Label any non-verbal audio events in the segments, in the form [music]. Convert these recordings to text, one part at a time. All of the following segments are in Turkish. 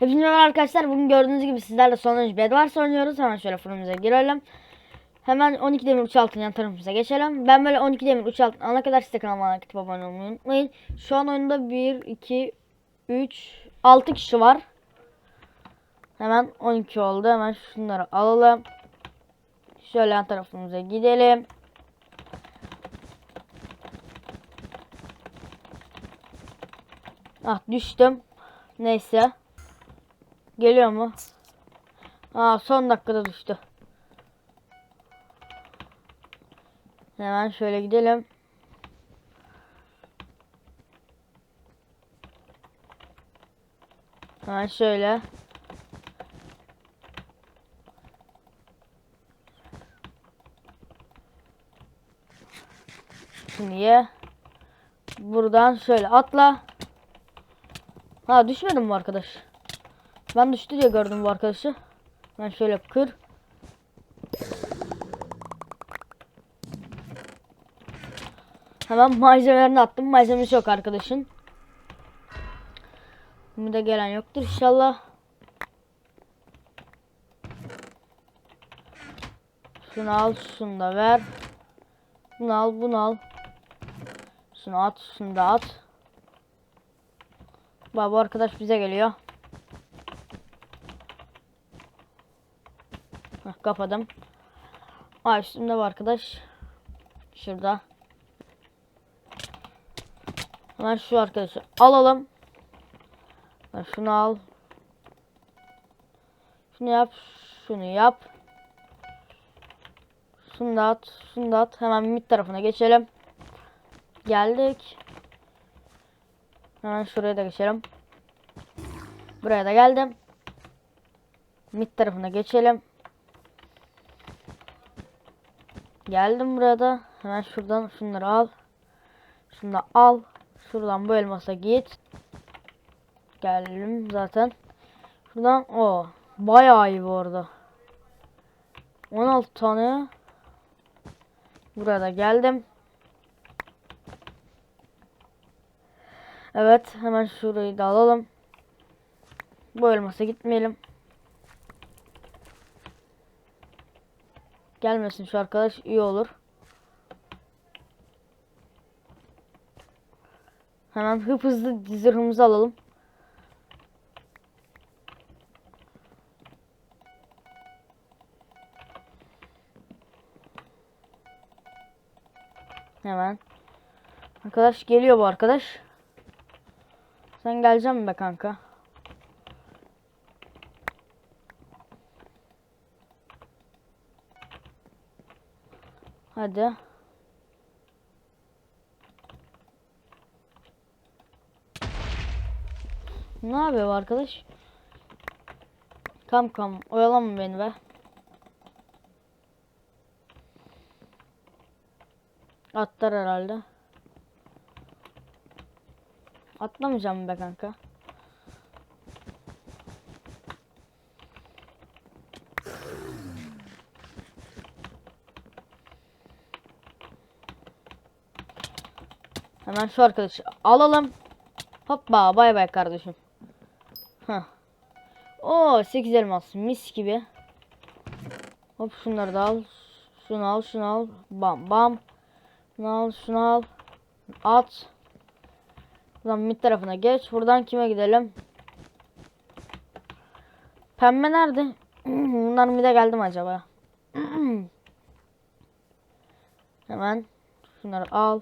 Hepinize merhaba arkadaşlar. Bugün gördüğünüz gibi sizlerle sonuncu Bedwars oynuyoruz. Hemen şöyle fırınımıza girelim. Hemen 12 demir uç altın yan tarafımıza geçelim. Ben böyle 12 demir uç altın alana kadar size kanalıma aktif abone olmayı unutmayın. Şu an oyunda 1, 2, 3, 6 kişi var. Hemen 12 oldu. Hemen şunları alalım. Şöyle yan tarafımıza gidelim. Ah düştüm. Neyse. Geliyor mu? Aa son dakikada düştü. Hemen şöyle gidelim. Hemen şöyle. Şimdi ye. Buradan şöyle atla. Ha düşmedi mi arkadaş? Ben düştü diye gördüm bu arkadaşı. Ben şöyle kır. Hemen malzemelerini attım. Malzemesi yok arkadaşın. Şimdi de gelen yoktur inşallah. Şunu al, şunu da ver. Bunu al, bunu al. Şunu at, şunu da at. Bak bu arkadaş bize geliyor. Kapadım. Aa üstümde bu arkadaş. Şurada. Hemen şu arkadaşı alalım. Ha, Şunu al. Şunu yap. Şunu yap. Şunu da at. Şunu da at. Hemen mid tarafına geçelim. Geldik. Hemen şuraya da geçelim. Buraya da geldim. Mid tarafına geçelim. Geldim burada. Hemen şuradan şunları al. Şunu da al. Şuradan bu elmasa git. Geldim zaten. Şuradan o bayağı iyi bu arada. 16 tane. Burada geldim. Evet hemen şurayı da alalım. Bu elmasa gitmeyelim. Gelmesin şu arkadaş iyi olur. Hemen hıp hızlı zırhımızı alalım. Hemen. Arkadaş geliyor bu arkadaş. Sen geleceksin be kanka? Hadi. Ne yapıyor arkadaş? Kam kam oyalama beni be. Atlar herhalde. Atlamayacağım be kanka. Hemen şu arkadaşı alalım. Hoppa bay bay kardeşim. Heh. Oo 8 elmas mis gibi. Hop şunları da al. Şunu al şunu al. Bam bam. Şunu al şunu al. At. Buradan mid tarafına geç. Buradan kime gidelim? Pembe nerede? [clears throat] Bunlar mid'e geldi mi acaba? [clears throat] Hemen şunları al.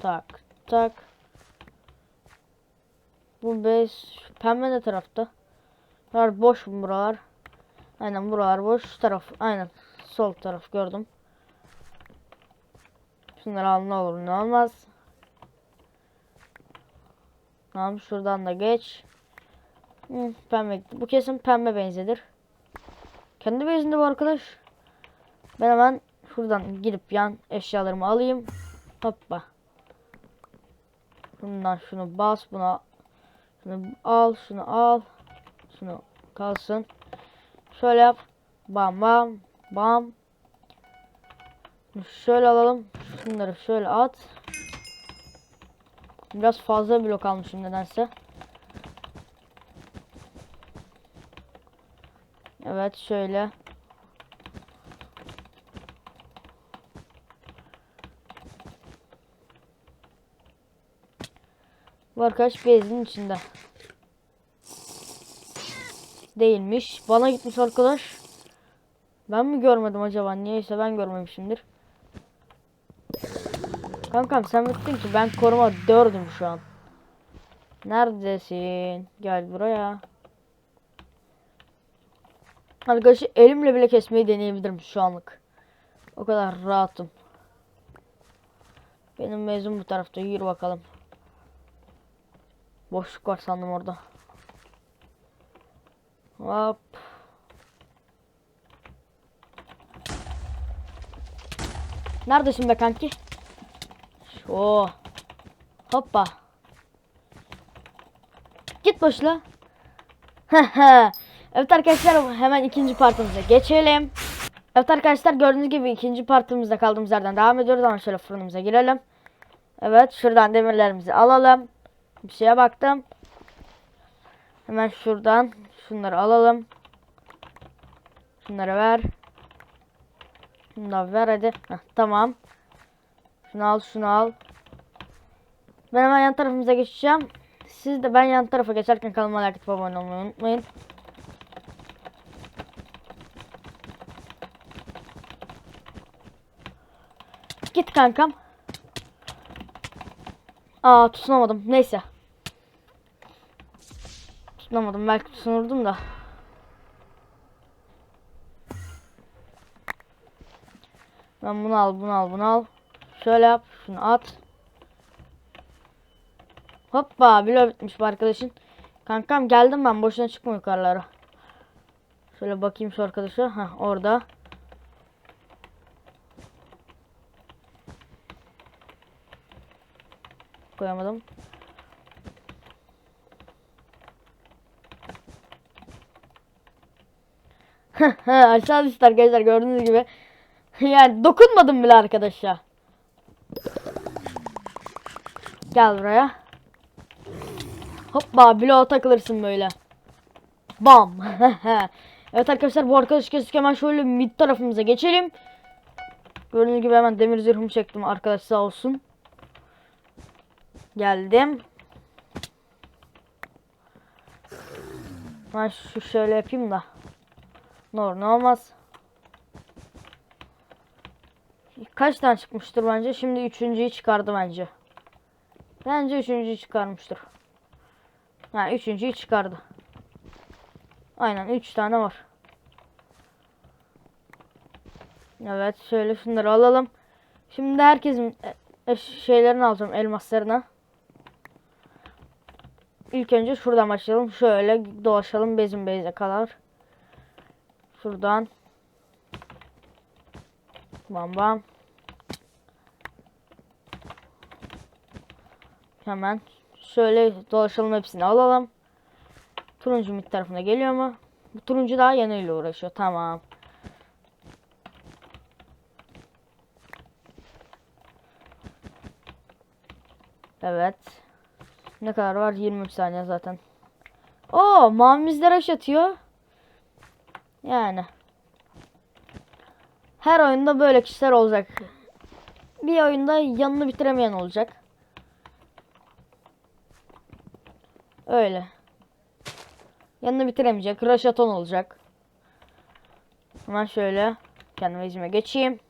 Tak tak. Bu bez pembe de tarafta. Buralar boş buralar? Aynen buralar boş. Şu taraf aynen sol taraf gördüm. Şunları al ne olur ne olmaz. Tamam şuradan da geç. Hı, pembe. Bu kesin pembe benzedir. Kendi bezinde bu arkadaş. Ben hemen şuradan gidip yan eşyalarımı alayım. Hoppa. Bundan şunu bas buna. Şunu al şunu al. Şunu kalsın. Şöyle yap. Bam bam bam. Şöyle alalım. Şunları şöyle at. Biraz fazla blok almışım nedense. Evet şöyle. Bu arkadaş bezin içinde. Değilmiş. Bana gitmiş arkadaş. Ben mi görmedim acaba? Niyeyse ben görmemişimdir. Kankam sen bittin ki ben koruma dördüm şu an. Neredesin? Gel buraya. Arkadaşı elimle bile kesmeyi deneyebilirim şu anlık. O kadar rahatım. Benim mezun bu tarafta. Yürü bakalım. Boşluk var sandım orada. Hop. Neredesin be kanki? Oo. Hoppa. Git boşla. [laughs] evet arkadaşlar hemen ikinci partımıza geçelim. Evet arkadaşlar gördüğünüz gibi ikinci partımızda kaldığımız yerden devam ediyoruz ama şöyle fırınımıza girelim. Evet şuradan demirlerimizi alalım. Bir şeye baktım. Hemen şuradan şunları alalım. Şunları ver. Şunu da ver hadi. Heh, tamam. Şunu al şunu al. Ben hemen yan tarafımıza geçeceğim. Siz de ben yan tarafa geçerken kanalıma like atıp abone olmayı unutmayın. Git kankam. Aa tutunamadım. Neyse. Tutunamadım. Belki tutunurdum da. Ben bunu al, bunu al, bunu al. Şöyle yap, şunu at. Hoppa, bilo bitmiş bu arkadaşın. Kankam geldim ben, boşuna çıkma yukarılara. Şöyle bakayım şu arkadaşa. Heh, orada. Koyamadım. [laughs] Aşağı düştü arkadaşlar gördüğünüz gibi. [laughs] yani dokunmadım bile arkadaşa. Gel buraya. Hoppa bloğa takılırsın böyle. Bam. [laughs] evet arkadaşlar bu arkadaş kestik hemen şöyle mid tarafımıza geçelim. Gördüğünüz gibi hemen demir zırhımı çektim arkadaş sağ olsun. Geldim. Ben şu şöyle yapayım da. Ne olur ne olmaz. Kaç tane çıkmıştır bence? Şimdi üçüncüyü çıkardı bence. Bence üçüncüyü çıkarmıştır. Ha üçüncüyü çıkardı. Aynen üç tane var. Evet şöyle şunları alalım. Şimdi herkesin e, şeylerini alacağım elmaslarına. İlk önce şuradan başlayalım. Şöyle dolaşalım bezin beze kadar. Şuradan. Bam bam. Hemen şöyle dolaşalım hepsini alalım. Turuncu mid tarafına geliyor mu? Bu turuncu daha yanıyla uğraşıyor. Tamam. Evet. Ne kadar var? 23 saniye zaten. Oo, mavimizde rush atıyor. Yani. Her oyunda böyle kişiler olacak. Bir oyunda yanını bitiremeyen olacak. Öyle. Yanını bitiremeyecek. Rush atan olacak. Hemen şöyle kendime izime geçeyim.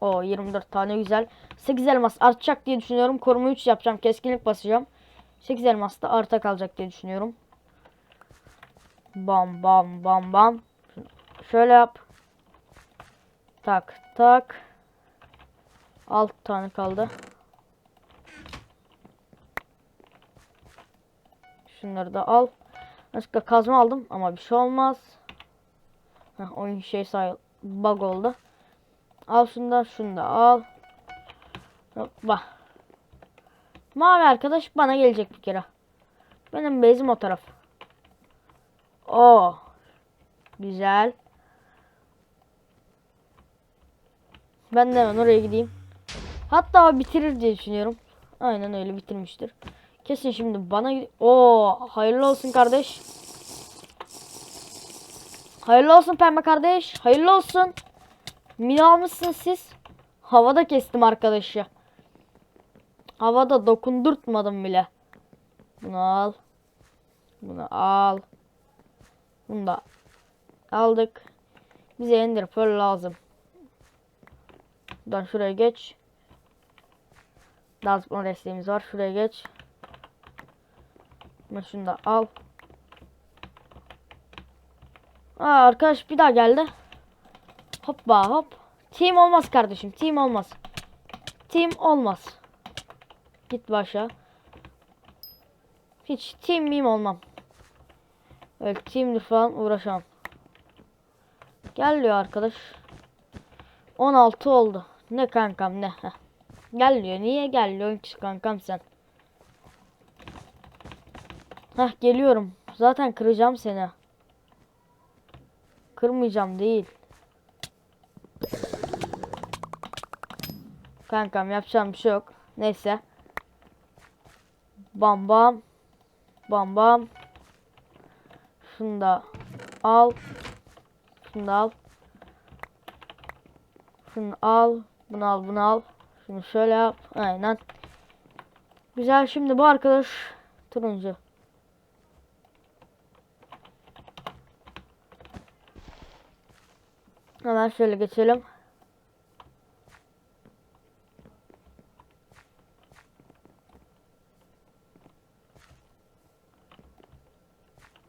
O 24 tane güzel. 8 elmas artacak diye düşünüyorum. Koruma 3 yapacağım. Keskinlik basacağım. 8 elmas da arta kalacak diye düşünüyorum. Bam bam bam bam. Şöyle yap. Tak tak. 6 tane kaldı. Şunları da al. Başka kazma aldım ama bir şey olmaz. Heh, oyun şey say bug oldu. Al şunu da şunu da al. Hoppa. Mavi arkadaş bana gelecek bir kere. Benim bezim o taraf. Oo. Güzel. Ben de hemen oraya gideyim. Hatta bitirir diye düşünüyorum. Aynen öyle bitirmiştir. Kesin şimdi bana o hayırlı olsun kardeş. Hayırlı olsun pembe kardeş. Hayırlı olsun. Mini almışsın siz. Havada kestim arkadaşı. Havada dokundurtmadım bile. Bunu al. Bunu al. Bunu da aldık. Bize ender pearl lazım. Buradan şuraya geç. Daha zıplama desteğimiz var. Şuraya geç. Bunu şunu da al. Aa, arkadaş bir daha geldi. Hoppa hop. Team olmaz kardeşim. Team olmaz. Team olmaz. Git başa. Hiç team miyim olmam. Evet teamdir falan uğraşamam. Gel diyor arkadaş. 16 oldu. Ne kankam ne. Heh. Gel diyor. Niye gel diyor ki kankam sen. Hah geliyorum. Zaten kıracağım seni. Kırmayacağım değil. Kankam yapacağım bir şey yok. Neyse. Bam bam. Bam bam. Şunu da al. Şunu da al. Şunu al. Bunu al bunu al. Şunu şöyle yap. Aynen. Güzel şimdi bu arkadaş turuncu. Hemen şöyle geçelim.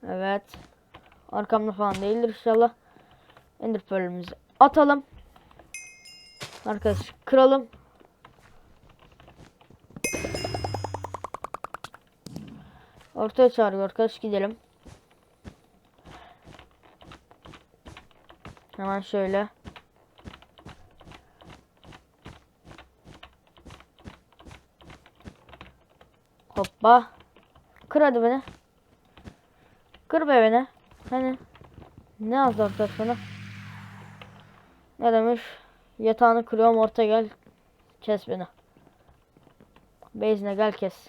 Evet. Arkamda falan değildir inşallah. Ender pearl'ümüzü atalım. Arkadaş kıralım. Ortaya çağırıyor arkadaş gidelim. Hemen şöyle. Hoppa. Kır beni. Kır be beni. Hani. Ne yazdı arkadaş sana? Ne demiş? Yatağını kırıyorum orta gel. Kes beni. Bezne gel kes.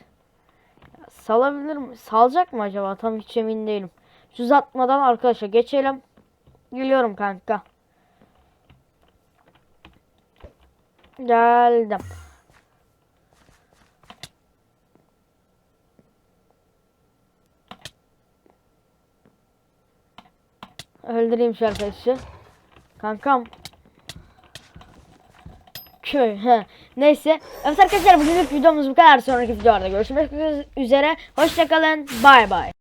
Salabilir mi? Salacak mı acaba? Tam hiç emin değilim. Düz atmadan arkadaşa geçelim. Geliyorum kanka. Geldim. Öldüreyim şu arkadaşı. Kankam. Köy. He. Neyse. Evet arkadaşlar bugünlük videomuz bu kadar. Sonraki videolarda görüşmek üzere. Hoşçakalın. Bay bay.